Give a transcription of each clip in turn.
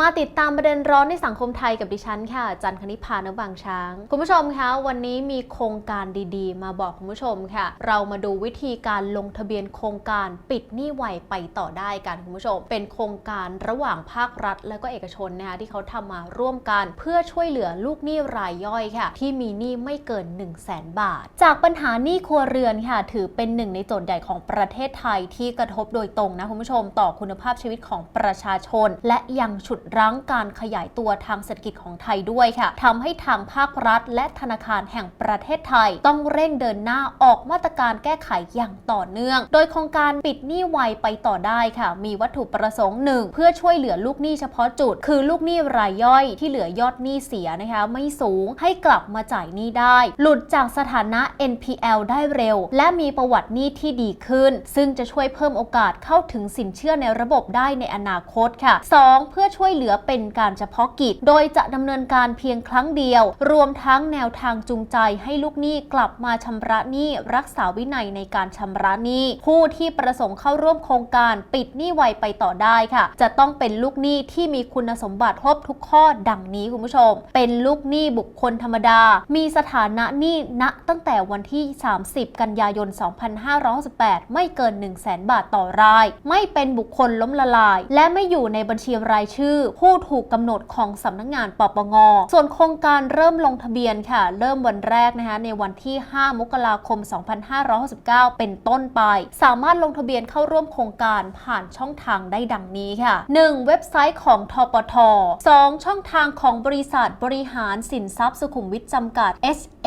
มาติดตามประเด็นร้อนในสังคมไทยกับดิฉันค่ะ จันคณิพานบางช้าง คุณผู้ชมคะ วันนี้มีโครงการดีๆ มาบอกคุณผู้ชมค่ะ เรามาดูวิธีการลงทะเบียนโครงการปิดหนี้ไวไปต่อได้กันคุณผู้ชม เป็นโครงการระหว่างภาครัฐ และก็เอกชนนะคะที่เขาทำมาร่วมกันเพื่อช่วยเหลือลูกหนี้รายย่อยค่ะ ที่มีหนี้ไม่เกิน 1 0 0 0 0แสนบาท จากปัญหาหนี้ครัวเรือนค่ะ ถือเป็นหนึ่งในโจทย์ใหญ่ของประเทศไทยที่กระทบโดยตรงนะคุณผู้ชม ต่อคุณภาพชีวิตของประชาชน และยังฉุดรั้งการขยายตัวทางเศรษฐกิจของไทยด้วยค่ะทำให้ทางภาครัฐ และธนาคารแห่งประเทศไทย ต้องเร่งเดินหน้าออกมาตรการแก้ไขอย่างต่อเนื่อง โดยโครงการปิดหนี้ไวไปต่อได้ค่ะ มีวัตถุประสงค์หนึ่งเพื่อช่วยเหลือลูกหนี้เฉพาะจุด คือลูกหนี้รายย่อยที่เหลือยอดหนี้เสียนะคะไม่สูงให้กลับมาจ่ายหนี้ได้ หลุดจากสถานะ NPL ได้เร็ว และมีประวัติหนี้ที่ดีขึ้น ซึ่งจะช่วยเพิ่มโอกาสเข้าถึงสินเชื่อในระบบได้ในอนาคตค่ะ 2. เพื่อช่วยเหลือเป็นการเฉพาะกิจ โดยจะดำเนินการเพียงครั้งเดียว รวมทั้งแนวทางจูงใจให้ลูกหนี้กลับมาชำระหนี้รักษาวินัยในการชำระหนี้ผู้ที่ประสงค์เข้าร่วมโครงการปิดหนี้ไวไปต่อได้ค่ะ จะต้องเป็นลูกหนี้ที่มีคุณสมบัติครบทุกข้อดังนี้คุณผู้ชม เป็นลูกหนี้บุคคลธรรมดา มีสถานะหนี้ณตั้งแต่วันที่ 30 กันยายน 2568 ไม่เกิน 1 0 0 0 0แบาทต่อราย ไม่เป็นบุคคลล้มละลาย และไม่อยู่ในบัญชีรายชื่อผู้ถูกกำหนดของสำนักงงานปปง ส่วนโครงการเริ่มลงทะเบียนค่ะ เริ่มวันแรกนะคะในวันที่ 5 มกราคม 2569 เป็นต้นไป สามารถลงทะเบียนเข้าร่วมโครงการผ่านช่องทางได้ดังนี้ค่ะ 1. เว็บไซต์ของทปท 2. ช่องทางของบริษัทบริหารสินทรัพย์สุขุมวิทจำกัด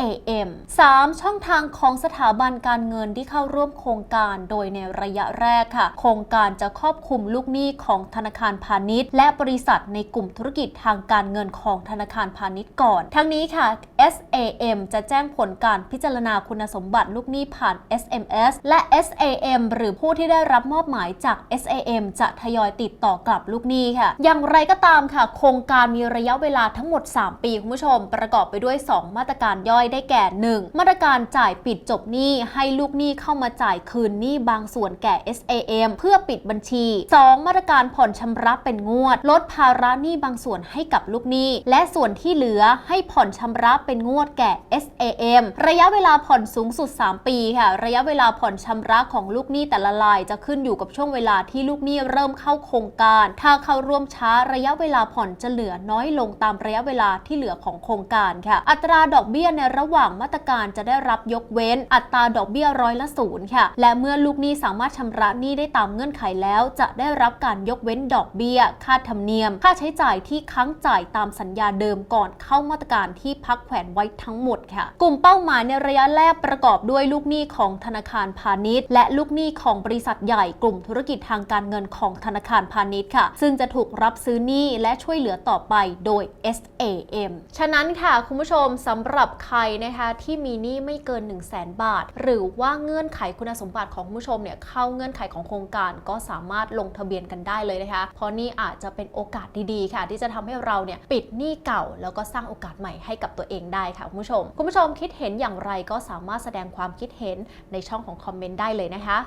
AM 3. ช่องทางของสถาบันการเงินที่เข้าร่วมโครงการ โดยในระยะแรกค่ะ โครงการจะครอบคลุมลูกหนี้ของธนาคารพาณิชย์ และบริษัทในกลุ่มธุรกิจทางการเงินของธนาคารพาณิชย์ก่อน ทั้งนี้ค่ะ SAM จะแจ้งผลการพิจารณาคุณสมบัติลูกหนี้ผ่าน SMS และ SAM หรือผู้ที่ได้รับมอบหมายจาก SAM จะทยอยติดต่อกลับลูกหนี้ค่ะ อย่างไรก็ตามค่ะ โครงการมีระยะเวลาทั้งหมด 3 ปีคุณผู้ชม ประกอบไปด้วย 2 มาตรการย่อยได้แก่ 1. มาตรการจ่ายปิดจบหนี้ให้ลูกหนี้เข้ามาจ่ายคืนหนี้บางส่วนแก่ SAM เพื่อปิดบัญชี 2. มาตรการผ่อนชำระเป็นงวด ลดภาระหนี้บางส่วนให้กับลูกหนี้ และส่วนที่เหลือให้ผ่อนชำระเป็นงวดแก่ SAM ระยะเวลาผ่อนสูงสุด 3 ปีค่ะ ระยะเวลาผ่อนชำระของลูกหนี้แต่ละรายจะขึ้นอยู่กับช่วงเวลาที่ลูกหนี้เริ่มเข้าโครงการ ถ้าเข้าร่วมช้าระยะเวลาผ่อนจะเหลือน้อยลงตามระยะเวลาที่เหลือของโครงการค่ะ อัตราดอกเบี้ยในระหว่างมาตรการจะได้รับยกเว้น อัตราดอกเบี้ยร้อยละศูนย์ค่ะ และเมื่อลูกหนี้สามารถชำระหนี้ได้ตามเงื่อนไขแล้ว จะได้รับการยกเว้นดอกเบี้ย ค่าธรรมเนียม ค่าใช้จ่ายที่ค้างจ่ายตามสัญญาเดิมก่อนเข้ามาตรการที่พักแวนไว้ทั้งหมดค่ะ กลุ่มเป้าหมายในระยะแรกประกอบด้วยลูกหนี้ของธนาคารพาณิชย์ และลูกหนี้ของบริษัทใหญ่กลุ่มธุรกิจทางการเงินของธนาคารพาณิชย์ค่ะ ซึ่งจะถูกรับซื้อหนี้และช่วยเหลือต่อไปโดย SAM ฉะนั้นค่ะคุณผู้ชมสำหรับใครนะคะที่มีหนี้ไม่เกิน 1 0 0 0 0แบาท หรือว่าเงื่อนไขคุณสมบัติของคุณผู้ชมเนี่ยเข้าเงื่อนไขของโครงการก็สามารถลงทะเบียนกันได้เลยนะคะ เพราะนี่อาจจะเป็นโอกาสดีๆค่ะ ที่จะทำให้เราเนี่ยปิดหนี้เก่าแล้วก็สร้างโอกาสใหม่ให้กับตัวเององได้ค่ะคุณผู้ชม คุณผู้ชมคิดเห็นอย่างไรก็สามารถแสดงความคิดเห็นในช่องของคอมเมนต์ได้เลยนะคะ